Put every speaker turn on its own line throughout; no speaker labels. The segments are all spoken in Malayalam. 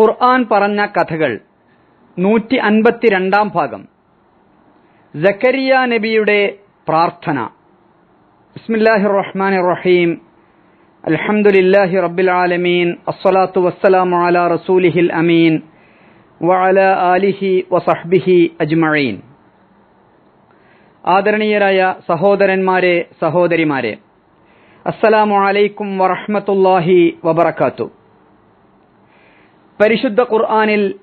ഖുർആൻ പറഞ്ഞ കഥകൾ. നൂറ്റി അൻപത്തിരണ്ടാം ഭാഗം. ജക്കരിയ നബിയുടെ പ്രാർത്ഥന. ബിസ്മില്ലാഹിർ റഹ്മാൻ റഹീം അൽഹംദുലില്ലാഹി റബ്ബിൽ ആലമീൻ. അസ്സലാത്തു വസ്സലാമു അലാ റസൂലിഹിൽ അമീൻ. വഅല ആലിഹി വസഹ്ബിഹി അജ്മഈൻ. ആദരണീയരായ സഹോദരന്മാരെ സഹോദരിമാരെ. അസ്സലാമു അലൈക്കും വറഹ്മത്തുള്ളാഹി വബറകാത്തു. പരിശുദ്ധ ഖുർആനിൽ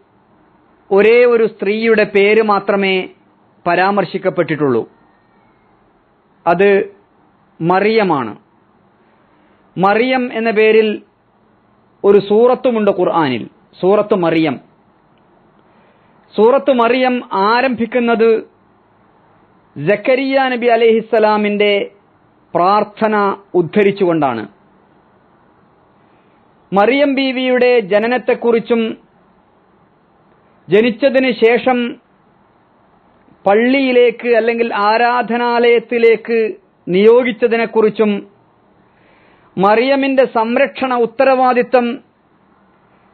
ഒരേ ഒരു സ്ത്രീയുടെ പേര് മാത്രമേ പരാമർശിക്കപ്പെട്ടിട്ടുള്ളൂ. അത് മറിയമാണ്. മറിയം എന്ന പേരിൽ ഒരു സൂറത്തുമുണ്ട് ഖുർആനിൽ. സൂറത്ത് മറിയം. സൂറത്ത് മറിയം ആരംഭിക്കുന്നത് ജക്കരിയ നബി അലഹിസ്സലാമിന്റെ പ്രാർത്ഥന ഉദ്ധരിച്ചുകൊണ്ടാണ്. മറിയം ബീവിയുടെ ജനനത്തെക്കുറിച്ചും ജനിച്ചതിന് ശേഷം പള്ളിയിലേക്ക് അല്ലെങ്കിൽ ആരാധനാലയത്തിലേക്ക് നിയോഗിച്ചതിനെക്കുറിച്ചും മറിയമിന്റെ സംരക്ഷണ ഉത്തരവാദിത്തം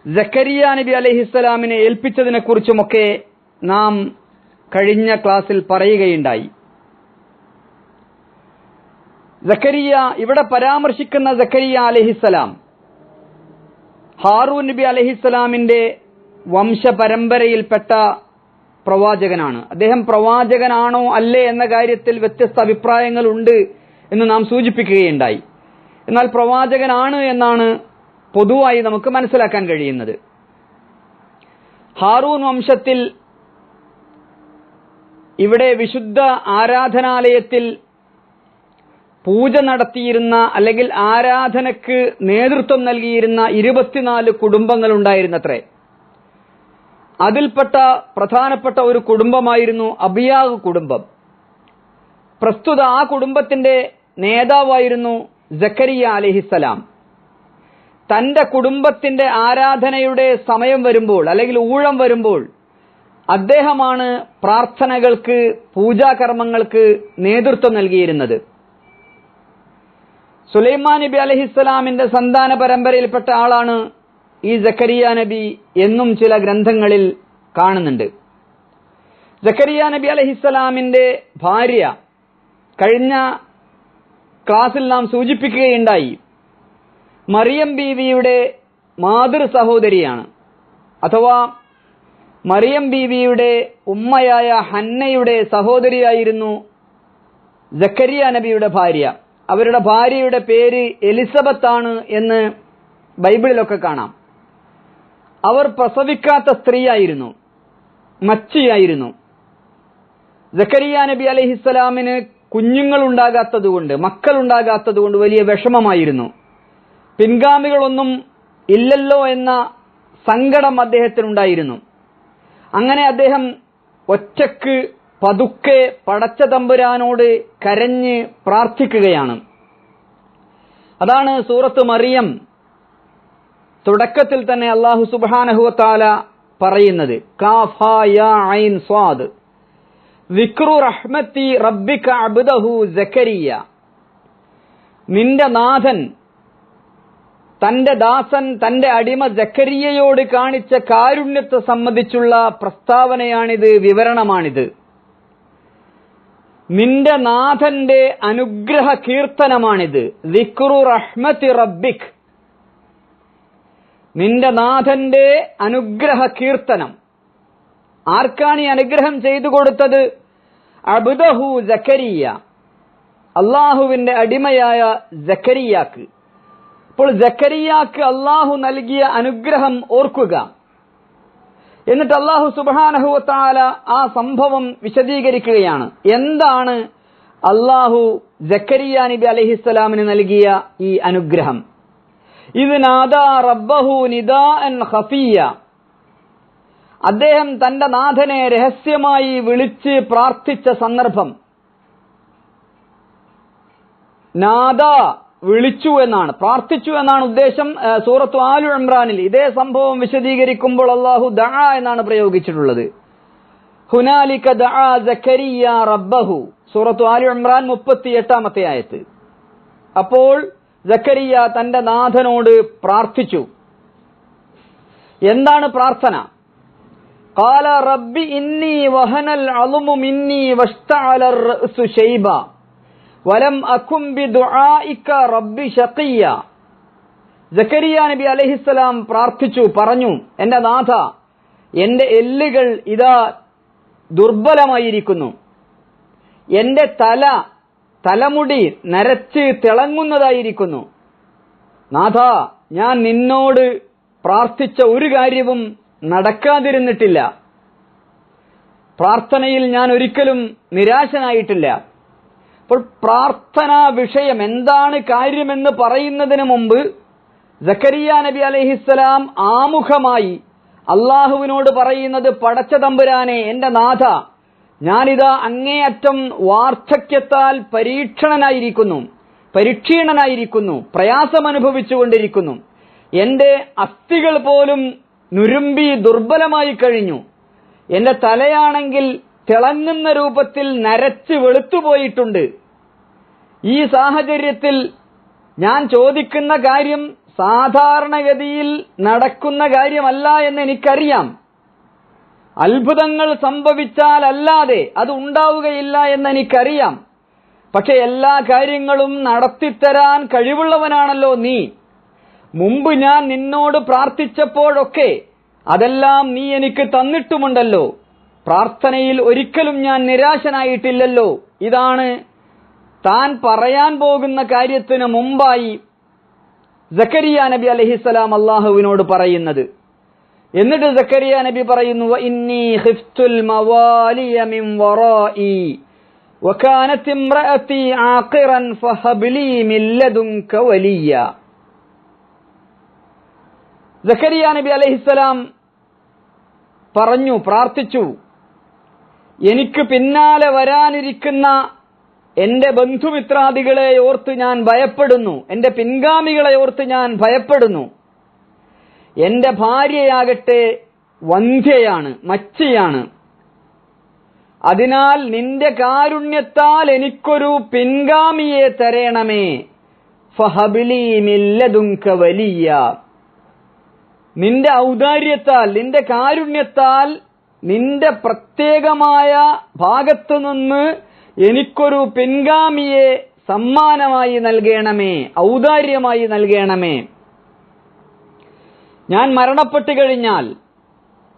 ജക്കരിയ നബി അലഹിസ്സലാമിനെ ഏൽപ്പിച്ചതിനെക്കുറിച്ചുമൊക്കെ നാം കഴിഞ്ഞ ക്ലാസ്സിൽ പറയുകയുണ്ടായി. ജക്കരിയ ഇവിടെ പരാമർശിക്കുന്ന ജക്കരിയ അലഹിസ്സലാം ഹാറൂൻ നബി അലഹിസ്സലാമിന്റെ വംശപരമ്പരയിൽപ്പെട്ട പ്രവാചകനാണ്. അദ്ദേഹം പ്രവാചകനാണോ അല്ലേ എന്ന കാര്യത്തിൽ വ്യത്യസ്ത അഭിപ്രായങ്ങളുണ്ട് എന്ന് നാം സൂചിപ്പിക്കുകയുണ്ടായി. എന്നാൽ പ്രവാചകനാണ് എന്നാണ് പൊതുവായി നമുക്ക് മനസ്സിലാക്കാൻ കഴിയുന്നത്. ഹാറൂൻ വംശത്തിൽ ഇവിടെ വിശുദ്ധ ആരാധനാലയത്തിൽ പൂജ നടത്തിയിരുന്ന അല്ലെങ്കിൽ ആരാധനക്ക് നേതൃത്വം നൽകിയിരുന്ന ഇരുപത്തിനാല് കുടുംബങ്ങൾ ഉണ്ടായിരുന്നത്രേ അതിൽപ്പെട്ട പ്രധാനപ്പെട്ട ഒരു കുടുംബമായിരുന്നു അബിയാഗ് കുടുംബം. പ്രസ്തുത ആ കുടുംബത്തിന്റെ നേതാവായിരുന്നു ജക്കരിയ അലിഹിസലാം തന്റെ കുടുംബത്തിന്റെ ആരാധനയുടെ സമയം വരുമ്പോൾ അല്ലെങ്കിൽ ഊഴം വരുമ്പോൾ അദ്ദേഹമാണ് പ്രാർത്ഥനകൾക്ക് പൂജാകർമ്മങ്ങൾക്ക് നേതൃത്വം നൽകിയിരുന്നത്. സുലൈമാൻ നബി അലഹിസ്സലാമിന്റെ സന്താന പരമ്പരയിൽപ്പെട്ട ആളാണ് ഈ ജക്കരിയ നബി എന്നും ചില ഗ്രന്ഥങ്ങളിൽ കാണുന്നുണ്ട്. ജക്കരിയ നബി അലഹിസ്സലാമിന്റെ ഭാര്യ കഴിഞ്ഞ ക്ലാസ്സിൽ നാം സൂചിപ്പിക്കുകയുണ്ടായി മറിയം ബീവിയുടെ മാതൃ സഹോദരിയാണ്. അഥവാ മറിയം ബീവിയുടെ ഉമ്മയായ ഹന്നയുടെ സഹോദരിയായിരുന്നു ജക്കരിയ നബിയുടെ ഭാര്യ. അവരുടെ ഭാര്യയുടെ പേര് എലിസബത്ത് ആണ് എന്ന് ബൈബിളിലൊക്കെ കാണാം. അവർ പ്രസവിക്കാത്ത സ്ത്രീയായിരുന്നു മച്ചിയായിരുന്നു. ജക്കരിയ നബി അലഹിസ്സലാമിന് കുഞ്ഞുങ്ങൾ ഉണ്ടാകാത്തതുകൊണ്ട് മക്കൾ ഉണ്ടാകാത്തതുകൊണ്ട് വലിയ വിഷമമായിരുന്നു. പിൻഗാമികളൊന്നും ഇല്ലല്ലോ എന്ന സങ്കടം അദ്ദേഹത്തിനുണ്ടായിരുന്നു. അങ്ങനെ അദ്ദേഹം ഒറ്റയ്ക്ക് പതുക്കെ പടച്ച തമ്പുരാനോട് കരഞ്ഞ് പ്രാർത്ഥിക്കുകയാണ്. അതാണ് സൂറത്ത് മറിയം തുടക്കത്തിൽ തന്നെ അള്ളാഹു സുബാനഹുവത്താല പറയുന്നത്. സ്വാദ്. വിക്രു റഹ്മത്തി റബ്ബിക അബ്ദഹു ജക്കരിയ നിന്റെ നാഥൻ തന്റെ ദാസൻ തന്റെ അടിമ ജക്കരിയയോട് കാണിച്ച കാരുണ്യത്തെ സംബന്ധിച്ചുള്ള പ്രസ്താവനയാണിത് വിവരണമാണിത്. നിന്റെ നാഥന്റെ അനുഗ്രഹ കീർത്തനമാണിത്. വിക്രു റഹ്മത്തി റബ്ബിക്. നിന്റെ നാഥന്റെ അനുഗ്രഹ കീർത്തനം. ആർക്കാണ് ഈ അനുഗ്രഹം ചെയ്തു കൊടുത്തത്? അബുദഹു ജക്കരിയ അള്ളാഹുവിന്റെ അടിമയായ ജക്കരിയാക്ക് അപ്പോൾ ജക്കരിയാക്ക് അള്ളാഹു നൽകിയ അനുഗ്രഹം ഓർക്കുക. എന്നിട്ട് അള്ളാഹു സുബാനഹുവത്താല ആ സംഭവം വിശദീകരിക്കുകയാണ്. എന്താണ് അള്ളാഹു ജക്കരിയ നബി അലഹിസ്സലാമിന് നൽകിയ ഈ അനുഗ്രഹം? ഇത് നാദാ റബ്ബഹു നിദാ ഖഫിയ. അദ്ദേഹം തന്റെ നാഥനെ രഹസ്യമായി വിളിച്ച് പ്രാർത്ഥിച്ച സന്ദർഭം. നാദ വിളിച്ചു എന്നാണ് പ്രാർത്ഥിച്ചു എന്നാണ് ഉദ്ദേശം സൂറത്തു ആലു ഇമ്രാനിൽ. ഇതേ സംഭവം വിശദീകരിക്കുമ്പോൾ അള്ളാഹു ദ എന്നാണ് പ്രയോഗിച്ചിട്ടുള്ളത്. ഹുനാലിക റബ്ബഹു. സൂറത്തു ആലു ഇമ്രാൻ മുപ്പത്തി എട്ടാമത്തെ ആയത്ത്. അപ്പോൾ ജക്കരിയ തന്റെ നാഥനോട് പ്രാർത്ഥിച്ചു. എന്താണ് പ്രാർത്ഥന? കാല റബ്ബി ഇന്നി വഹനൽ അളുമു മിന്നി വഷ്തഅലർ റഅ്സു ശൈബ. വലം അക്കുംബി ദുആഇക റബ്ബി ഷഖിയ ജക്കരിയ നബി അലഹിസ്സലാം പ്രാർത്ഥിച്ചു പറഞ്ഞു എന്റെ നാഥ എന്റെ എല്ലുകൾ ഇതാ ദുർബലമായിരിക്കുന്നു. എന്റെ തല തലമുടി നരച്ച് തിളങ്ങുന്നതായിരിക്കുന്നു. നാഥ ഞാൻ നിന്നോട് പ്രാർത്ഥിച്ച ഒരു കാര്യവും നടക്കാതിരുന്നിട്ടില്ല. പ്രാർത്ഥനയിൽ ഞാൻ ഒരിക്കലും നിരാശനായിട്ടില്ല. അപ്പോൾ പ്രാർത്ഥനാ വിഷയം എന്താണ് കാര്യമെന്ന് പറയുന്നതിന് മുമ്പ് ജക്കരിയ നബി അലഹിസ്സലാം ആമുഖമായി അള്ളാഹുവിനോട് പറയുന്നത് പടച്ച തമ്പുരാനെ എന്റെ നാഥ ഞാനിതാ അങ്ങേയറ്റം വാർദ്ധക്യത്താൽ പരീക്ഷണനായിരിക്കുന്നു പരീക്ഷീണനായിരിക്കുന്നു പ്രയാസം അനുഭവിച്ചുകൊണ്ടിരിക്കുന്നു എന്റെ അസ്ഥികൾ പോലും നുരുമ്പി ദുർബലമായി കഴിഞ്ഞു. എന്റെ തലയാണെങ്കിൽ തിളങ്ങുന്ന രൂപത്തിൽ നരച്ച് വെളുത്തുപോയിട്ടുണ്ട്. ഈ സാഹചര്യത്തിൽ ഞാൻ ചോദിക്കുന്ന കാര്യം സാധാരണഗതിയിൽ നടക്കുന്ന കാര്യമല്ല എന്ന് എനിക്കറിയാം. അത്ഭുതങ്ങൾ സംഭവിച്ചാലല്ലാതെ അത് ഉണ്ടാവുകയില്ല എന്ന് എനിക്കറിയാം. പക്ഷെ എല്ലാ കാര്യങ്ങളും നടത്തിത്തരാൻ കഴിവുള്ളവനാണല്ലോ നീ. മുമ്പ് ഞാൻ നിന്നോട് പ്രാർത്ഥിച്ചപ്പോഴൊക്കെ അതെല്ലാം നീ എനിക്ക് തന്നിട്ടുമുണ്ടല്ലോ. പ്രാർത്ഥനയിൽ ഒരിക്കലും ഞാൻ നിരാശനായിട്ടില്ലല്ലോ. ഇതാണ് താൻ പറയാൻ പോകുന്ന കാര്യത്തിന് മുമ്പായി ജക്കരിയ നബി അലഹിസ്സലാം അള്ളാഹുവിനോട് പറയുന്നത് എന്നിട്ട് ജക്കരിയ നബി പറയുന്നു "വ ഇന്നി ഖിഫ്തുൽ മവാലിയ മിൻ വറാഇ وكانت امرأتي عاقرا فهب لي من لدنك وليا ജക്കരിയ നബി അലൈഹിസ്സലാം പറഞ്ഞു പ്രാർത്ഥിച്ചു എനിക്ക് പിന്നാലെ വരാനിരിക്കുന്ന എന്റെ ബന്ധുമിത്രാദികളെ ഓർത്ത് ഞാൻ ഭയപ്പെടുന്നു. എന്റെ പിൻഗാമികളെ ഓർത്ത് ഞാൻ ഭയപ്പെടുന്നു. എന്റെ ഭാര്യയാകട്ടെ വന്ധ്യയാണ് മച്ചയാണ്. അതിനാൽ നിന്റെ കാരുണ്യത്താൽ എനിക്കൊരു പിൻഗാമിയെ തരേണമേ. ഫഹബിലിമില്ലതുങ്ക വലിയ. നിന്റെ ഔദാര്യത്താൽ നിന്റെ കാരുണ്യത്താൽ നിന്റെ പ്രത്യേകമായ ഭാഗത്തു നിന്ന് എനിക്കൊരു പിൻഗാമിയെ സമ്മാനമായി നൽകണമേ ഔദാര്യമായി നൽകണമേ. ഞാൻ മരണപ്പെട്ടു കഴിഞ്ഞാൽ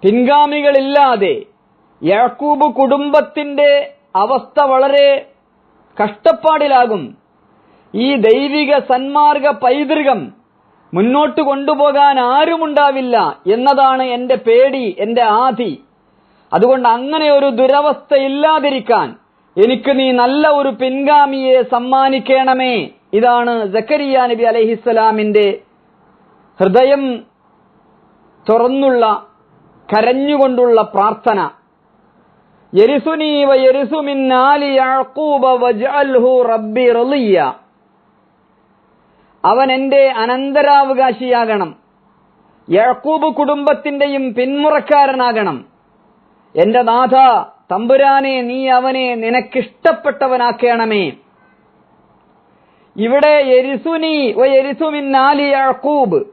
പിൻഗാമികളില്ലാതെ യാക്കൂബ് കുടുംബത്തിന്റെ അവസ്ഥ വളരെ കഷ്ടപ്പാടിലാകും. ഈ ദൈവിക സന്മാർഗ പൈതൃകം മുന്നോട്ട് കൊണ്ടുപോകാൻ ആരുമുണ്ടാവില്ല എന്നതാണ് എന്റെ പേടി എന്റെ ആധി. അതുകൊണ്ട് അങ്ങനെ ഒരു ദുരവസ്ഥ ഇല്ലാതിരിക്കാൻ എനിക്ക് നീ നല്ല ഒരു പിൻഗാമിയെ സമ്മാനിക്കണമേ. ഇതാണ് ജക്കരിയ നബി അലഹിസ്സലാമിന്റെ ഹൃദയം തുറന്നുള്ള കരഞ്ഞുകൊണ്ടുള്ള പ്രാർത്ഥന. അവൻ എന്റെ അനന്തരാവകാശിയാകണം. യഴക്കൂബ് കുടുംബത്തിന്റെയും പിന്മുറക്കാരനാകണം. എന്റെ നാഥ തമ്പുരാനെ നീ അവനെ നിനക്കിഷ്ടപ്പെട്ടവനാക്കണമേ. ഇവിടെ എരിസുനി എരിസുമിന്നാലി യഴക്കൂബ്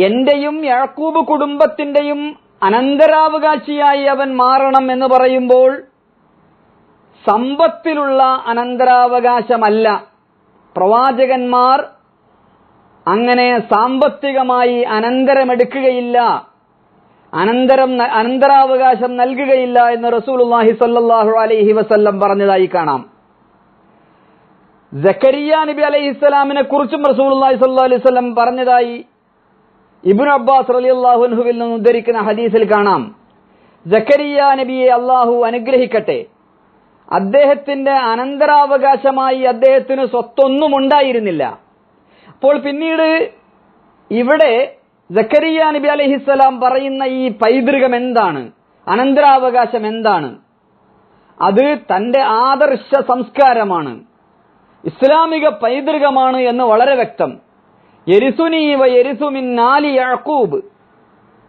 എന്റെയും യഴക്കൂബ് കുടുംബത്തിന്റെയും അനന്തരാവകാശിയായി അവൻ മാറണം എന്ന് പറയുമ്പോൾ സമ്പത്തിലുള്ള അനന്തരാവകാശമല്ല. പ്രവാചകന്മാർ അങ്ങനെ സാമ്പത്തികമായി അനന്തരമെടുക്കുകയില്ല. അനന്തരം അനന്തരാവകാശം നൽകുകയില്ല എന്ന് റസൂലുള്ളാഹി സല്ലാഹു അലൈഹി വസല്ലം പറഞ്ഞതായി കാണാം. ജക്കരിയ നബി അലൈഹി ഇസ്ലാമിനെ കുറിച്ചും റസൂലുള്ളാഹി സ്വല്ലല്ലാഹു അലൈഹി വസല്ലം പറഞ്ഞതായി ഇബുൻ അബ്ബാസ് അലി അൻഹുവിൽ നിന്ന് ഉദ്ധരിക്കുന്ന ഹദീസിൽ കാണാം. ജക്കരിയ നബിയെ അള്ളാഹു അനുഗ്രഹിക്കട്ടെ. അദ്ദേഹത്തിന്റെ അനന്തരാവകാശമായി അദ്ദേഹത്തിന് സ്വത്തൊന്നും ഉണ്ടായിരുന്നില്ല. അപ്പോൾ പിന്നീട് ഇവിടെ ജക്കരിയ നബി അലഹിസ്സലാം പറയുന്ന ഈ പൈതൃകം എന്താണ്? അനന്തരാവകാശം എന്താണ്? അത് തന്റെ ആദർശ സംസ്കാരമാണ്. ഇസ്ലാമിക പൈതൃകമാണ് എന്ന് വളരെ വ്യക്തം. എരിസുനീവ എരിസുമിൻ നാലി യഴക്കൂബ്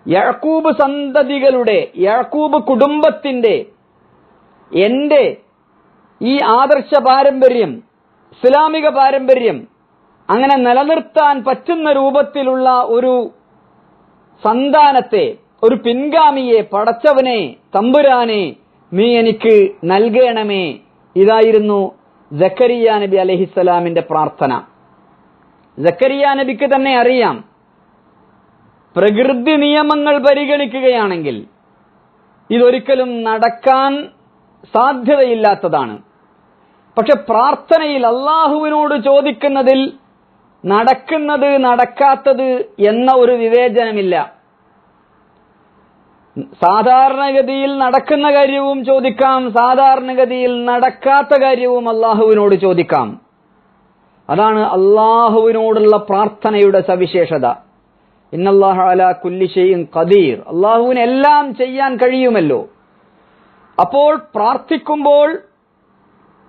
യഴക്കൂബ് സന്തതികളുടെ യഴക്കൂബ് കുടുംബത്തിന്റെ എന്റെ ഈ ആദർശ പാരമ്പര്യം ഇസ്ലാമിക പാരമ്പര്യം അങ്ങനെ നിലനിർത്താൻ പറ്റുന്ന രൂപത്തിലുള്ള ഒരു സന്താനത്തെ ഒരു പിൻഗാമിയെ പടച്ചവനെ തമ്പുരാനെ നീ എനിക്ക് നൽകണമേ. ഇതായിരുന്നു ജക്കരിയ നബി അലഹിസ്സലാമിന്റെ പ്രാർത്ഥന. ജക്കരിയ നബിക്ക് തന്നെ അറിയാം പ്രകൃതി നിയമങ്ങൾ പരിഗണിക്കുകയാണെങ്കിൽ ഇതൊരിക്കലും നടക്കാൻ സാധ്യതയില്ലാത്തതാണ്. പക്ഷെ പ്രാർത്ഥനയിൽ അള്ളാഹുവിനോട് ചോദിക്കുന്നതിൽ നടക്കുന്നത് നടക്കാത്തത് എന്ന ഒരു വിവേചനമില്ല. സാധാരണഗതിയിൽ നടക്കുന്ന കാര്യവും ചോദിക്കാം സാധാരണഗതിയിൽ നടക്കാത്ത കാര്യവും അള്ളാഹുവിനോട് ചോദിക്കാം. അതാണ് അള്ളാഹുവിനോടുള്ള പ്രാർത്ഥനയുടെ സവിശേഷത. ഇന്നല്ലാഹു അല കുല്ലി ഷെയ്ൻ ഖദീർ. അള്ളാഹുവിന് എല്ലാം ചെയ്യാൻ കഴിയുമല്ലോ. അപ്പോൾ പ്രാർത്ഥിക്കുമ്പോൾ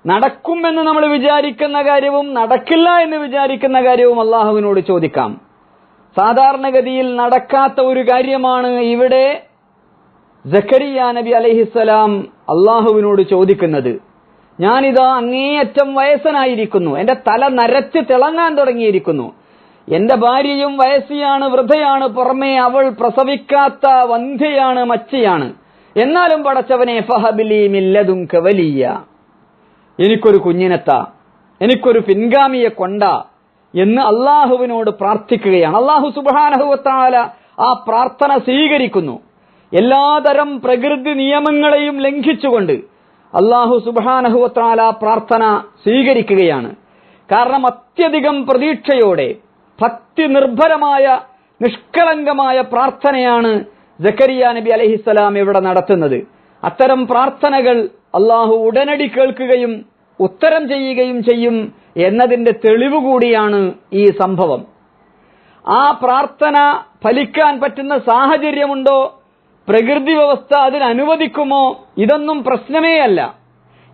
നടക്കുമെന്ന് നമ്മൾ വിചാരിക്കുന്ന കാര്യവും നടക്കില്ല എന്ന് വിചാരിക്കുന്ന കാര്യവും അള്ളാഹുവിനോട് ചോദിക്കാം. സാധാരണഗതിയിൽ നടക്കാത്ത ഒരു കാര്യമാണ് ഇവിടെ ജക്കരിയ നബി അലഹിസ്സലാം അള്ളാഹുവിനോട് ചോദിക്കുന്നത്. ഞാനിതാ അങ്ങേയറ്റം വയസ്സനായിരിക്കുന്നു. എന്റെ തല നരച്ച് തിളങ്ങാൻ തുടങ്ങിയിരിക്കുന്നു. എന്റെ ഭാര്യയും വയസ്സിയാണ് വൃദ്ധയാണ് പുറമേ അവൾ പ്രസവിക്കാത്ത വന്ധ്യയാണ് മച്ചയാണ്. എന്നാലും പടച്ചവനെ ഫഹബിലി മില്ലതും കവലിയ എനിക്കൊരു കുഞ്ഞിനെത്ത എനിക്കൊരു പിൻഗാമിയെ കൊണ്ട എന്ന് അള്ളാഹുവിനോട് പ്രാർത്ഥിക്കുകയാണ്. അള്ളാഹു സുബാനഹുവത്താല ആ പ്രാർത്ഥന സ്വീകരിക്കുന്നു. എല്ലാതരം പ്രകൃതി നിയമങ്ങളെയും ലംഘിച്ചുകൊണ്ട് അള്ളാഹു സുബാനഹുവത്താല പ്രാർത്ഥന സ്വീകരിക്കുകയാണ്. കാരണം അത്യധികം പ്രതീക്ഷയോടെ ഭക്തി നിർഭരമായ നിഷ്കളങ്കമായ പ്രാർത്ഥനയാണ് ജക്കരിയ നബി അലഹിസ്സലാം ഇവിടെ നടത്തുന്നത്. അത്തരം പ്രാർത്ഥനകൾ അള്ളാഹു ഉടനടി കേൾക്കുകയും ഉത്തരം ചെയ്യുകയും ചെയ്യും എന്നതിന്റെ തെളിവ് കൂടിയാണ് ഈ സംഭവം. ആ പ്രാർത്ഥന ഫലിക്കാൻ പറ്റുന്ന സാഹചര്യമുണ്ടോ? പ്രകൃതി വ്യവസ്ഥ അതിനനുവദിക്കുമോ ഇതൊന്നും പ്രശ്നമേ അല്ല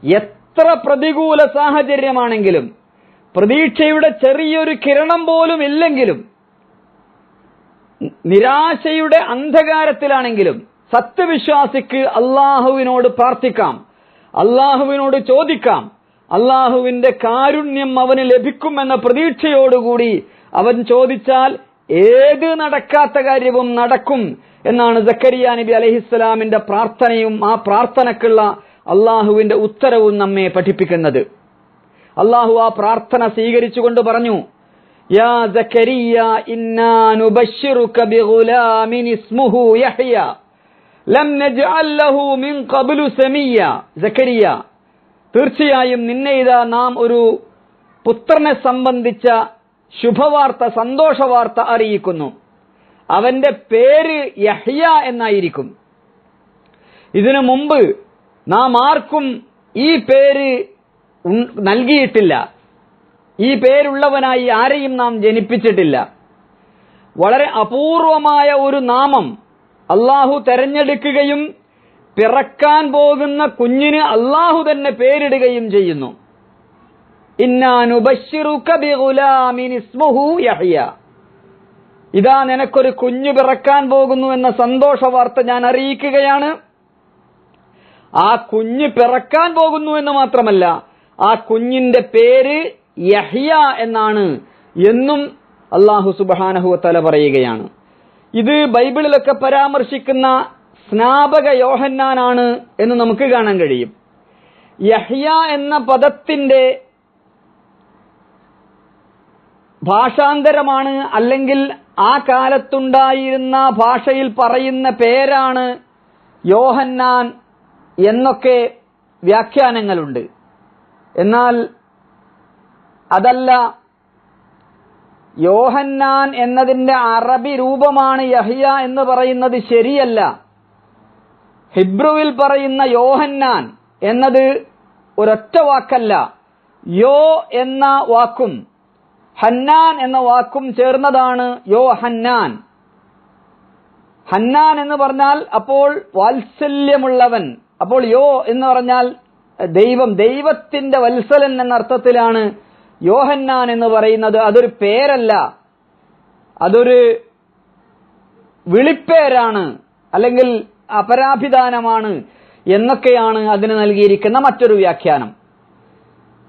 എത്ര പ്രതികൂല സാഹചര്യമാണെങ്കിലും പ്രതീക്ഷയുടെ ചെറിയൊരു കിരണം പോലും ഇല്ലെങ്കിലും നിരാശയുടെ അന്ധകാരത്തിലാണെങ്കിലും സത്യവിശ്വാസിക്ക് അള്ളാഹുവിനോട് പ്രാർത്ഥിക്കാം. അള്ളാഹുവിനോട് ചോദിക്കാം. അള്ളാഹുവിന്റെ കാരുണ്യം അവന് ലഭിക്കുമെന്ന പ്രതീക്ഷയോടുകൂടി അവൻ ചോദിച്ചാൽ ഏത് നടക്കാത്ത കാര്യവും നടക്കും എന്നാണ് സക്കരിയ നബി അലഹിസ്സലാമിന്റെ പ്രാർത്ഥനയും ആ പ്രാർത്ഥനക്കുള്ള അള്ളാഹുവിന്റെ ഉത്തരവും നമ്മെ പഠിപ്പിക്കുന്നത്. അള്ളാഹു ആ പ്രാർത്ഥന സ്വീകരിച്ചുകൊണ്ട് പറഞ്ഞു യാ സക്കരിയ ഇന്നാ നുബശ്ശിറുക ബിഗുലാമിൻ ഇസ്മുഹു യഹ്യ. ലം നജ്അല്ലഹു ലഹു മിൻ ഖബ്ലു സമീയ. സക്കരിയ തീർച്ചയായും നിന്നെ ഇതാ നാം ഒരു പുത്രനെ സംബന്ധിച്ച ശുഭവാർത്ത സന്തോഷവാർത്ത അറിയിക്കുന്നു. അവന്റെ പേര് യഹ്യ എന്നായിരിക്കും. ഇതിനു മുമ്പ് നാം ആർക്കും ഈ പേര് നൽകിയിട്ടില്ല. ഈ പേരുള്ളവനായി ആരെയും നാം ജനിപ്പിച്ചിട്ടില്ല. വളരെ അപൂർവമായ ഒരു നാമം അള്ളാഹു തെരഞ്ഞെടുക്കുകയും പിറക്കാൻ പോകുന്ന കുഞ്ഞിന് അള്ളാഹു തന്നെ പേരിടുകയും ചെയ്യുന്നു. ഇതാ നിനക്കൊരു കുഞ്ഞു പിറക്കാൻ പോകുന്നു എന്ന സന്തോഷ വാർത്ത ഞാൻ അറിയിക്കുകയാണ്. ആ കുഞ്ഞ് പിറക്കാൻ പോകുന്നു എന്ന് മാത്രമല്ല ആ കുഞ്ഞിന്റെ പേര് യഹ്യ എന്നാണ് എന്നും അള്ളാഹു സുബാനഹു തല പറയുകയാണ്. ഇത് ബൈബിളിലൊക്കെ പരാമർശിക്കുന്ന സ്നാപക യോഹന്നാനാണ് എന്ന് നമുക്ക് കാണാൻ കഴിയും. യഹ്യ എന്ന പദത്തിന്റെ ഭാഷാന്തരമാണ് അല്ലെങ്കിൽ ആ കാലത്തുണ്ടായിരുന്ന ഭാഷയിൽ പറയുന്ന പേരാണ് യോഹന്നാൻ എന്നൊക്കെ വ്യാഖ്യാനങ്ങളുണ്ട്. എന്നാൽ അതല്ല യോഹന്നാൻ എന്നതിന്റെ അറബി രൂപമാണ് യഹിയ എന്ന് പറയുന്നത് ശരിയല്ല. ഹിബ്രുവിൽ പറയുന്ന യോഹന്നാൻ എന്നത് ഒരൊറ്റ വാക്കല്ല. യോ എന്ന വാക്കും ഹന്നാൻ എന്ന വാക്കും ചേർന്നതാണ് യോ ഹന്നാൻ ഹന്നാൻ എന്ന് പറഞ്ഞാൽ അപ്പോൾ വാത്സല്യമുള്ളവൻ അപ്പോൾ യോ എന്ന് പറഞ്ഞാൽ ദൈവം ദൈവത്തിന്റെ വത്സലൻ എന്ന അർത്ഥത്തിലാണ് യോഹന്നാൻ എന്ന് പറയുന്നത് അതൊരു പേരല്ല. അതൊരു വിളിപ്പേരാണ്. അല്ലെങ്കിൽ അപരാഭിധാനമാണ് എന്നൊക്കെയാണ് അതിന് നൽകിയിരിക്കുന്ന മറ്റൊരു വ്യാഖ്യാനം.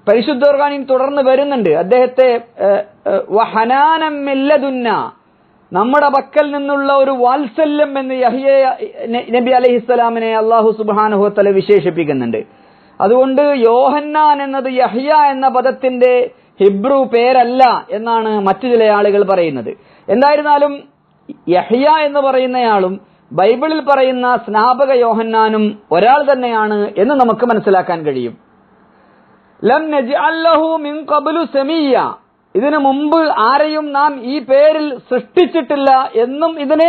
പരിശുദ്ധ ഖുർആനിൽ തുടർന്ന് വരുന്നുണ്ട്. അദ്ദേഹത്തെ വഹനാനം മെല്ലതുന്ന നമ്മുടെ പക്കൽ നിന്നുള്ള ഒരു വാത്സല്യം എന്ന് യഹിയ നബി അലഹിസ്സലാമിനെ അള്ളാഹു സുബാനുഹത്തല വിശേഷിപ്പിക്കുന്നുണ്ട്. അതുകൊണ്ട് യോഹന്നാൻ എന്നത് യഹിയ എന്ന പദത്തിന്റെ ഹിബ്രു പേരല്ല എന്നാണ് മറ്റു ചില ആളുകൾ പറയുന്നത്. എന്തായിരുന്നാലും യഹിയ എന്ന് പറയുന്നയാളും ബൈബിളിൽ പറയുന്ന സ്നാപക യോഹന്നാനും ഒരാൾ തന്നെയാണ് എന്ന് നമുക്ക് മനസ്സിലാക്കാൻ കഴിയും. ലം മിൻ ഇതിനു മുമ്പ് ആരെയും നാം ഈ പേരിൽ സൃഷ്ടിച്ചിട്ടില്ല എന്നും ഇതിന്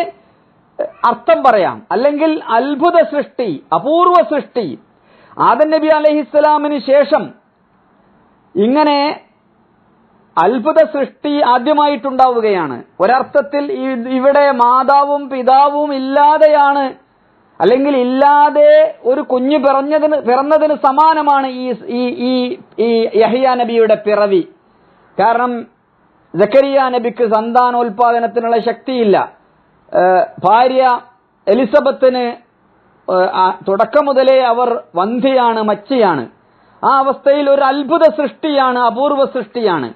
അർത്ഥം പറയാം. അല്ലെങ്കിൽ അത്ഭുത സൃഷ്ടി അപൂർവ സൃഷ്ടി. ആദൻ നബി അലഹിസ്സലാമിന് ശേഷം ഇങ്ങനെ അത്ഭുത സൃഷ്ടി ആദ്യമായിട്ടുണ്ടാവുകയാണ്. ഒരർത്ഥത്തിൽ ഇവിടെ മാതാവും പിതാവും ഇല്ലാതെയാണ് അല്ലെങ്കിൽ ഇല്ലാതെ ഒരു കുഞ്ഞു പിറഞ്ഞതിന് പിറന്നതിന് സമാനമാണ് ഈ ഈ ഈ ഈ യഹിയ നബിയുടെ പിറവി. കാരണം ജക്കരിയ നബിക്ക് സന്താനോൽപാദനത്തിനുള്ള ശക്തിയില്ല. ഭാര്യ എലിസബത്തിന് തുടക്കം മുതലേ അവർ വന്ധിയാണ് മച്ചിയാണ്. ആ അവസ്ഥയിൽ ഒരു അത്ഭുത സൃഷ്ടിയാണ് അപൂർവ സൃഷ്ടിയാണ്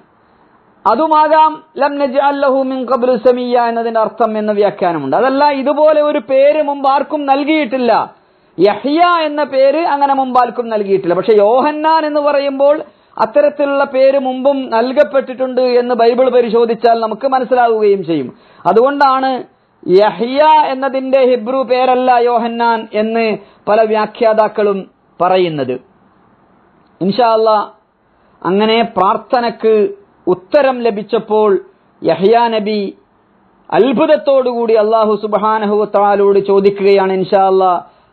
അതുമാകാം ലം നജ്അല്ലഹു മിൻ ഖബ്ലു സമിയ എന്നതിന്റെ അർത്ഥം എന്ന വ്യാഖ്യാനമുണ്ട്. അതല്ല ഇതുപോലെ ഒരു പേര് മുമ്പ് ആർക്കും നൽകിയിട്ടില്ല. യഹ്യ എന്ന പേര് അങ്ങനെ മുമ്പ് ആർക്കും നൽകിയിട്ടില്ല. പക്ഷെ യോഹന്നാൻ എന്ന് പറയുമ്പോൾ അത്തരത്തിലുള്ള പേര് മുമ്പും നൽകപ്പെട്ടിട്ടുണ്ട് എന്ന് ബൈബിൾ പരിശോധിച്ചാൽ നമുക്ക് മനസ്സിലാവുകയും ചെയ്യും. അതുകൊണ്ടാണ് യഹിയ എന്നതിന്റെ ഹിബ്രു പേരല്ല യോഹന്നാൻ എന്ന് പല വ്യാഖ്യാതാക്കളും പറയുന്നത്. ഇൻഷാല്ല അങ്ങനെ പ്രാർത്ഥനക്ക് ഉത്തരം ലഭിച്ചപ്പോൾ യഹ്യാ നബി അത്ഭുതത്തോടുകൂടി അള്ളാഹു സുബാനഹുത്താലോട് ചോദിക്കുകയാണ് ഇൻഷാല്ല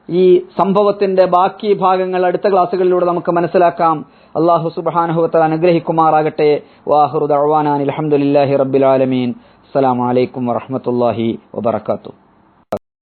ഈ സംഭവത്തിന്റെ ബാക്കി ഭാഗങ്ങൾ അടുത്ത ക്ലാസ്സുകളിലൂടെ നമുക്ക് മനസ്സിലാക്കാം. അള്ളാഹു സുബാനഹുത്താൽ അനുഗ്രഹിക്കുമാറാകട്ടെ. വാഹുറുദ് അഹ്വാനാൻ അലഹമുല്ലാഹി റബ്ബിൽ ആലമീൻ. അസ്സലാമു അലൈക്കും വറഹമത്തല്ലാഹി വബർക്കാത്തു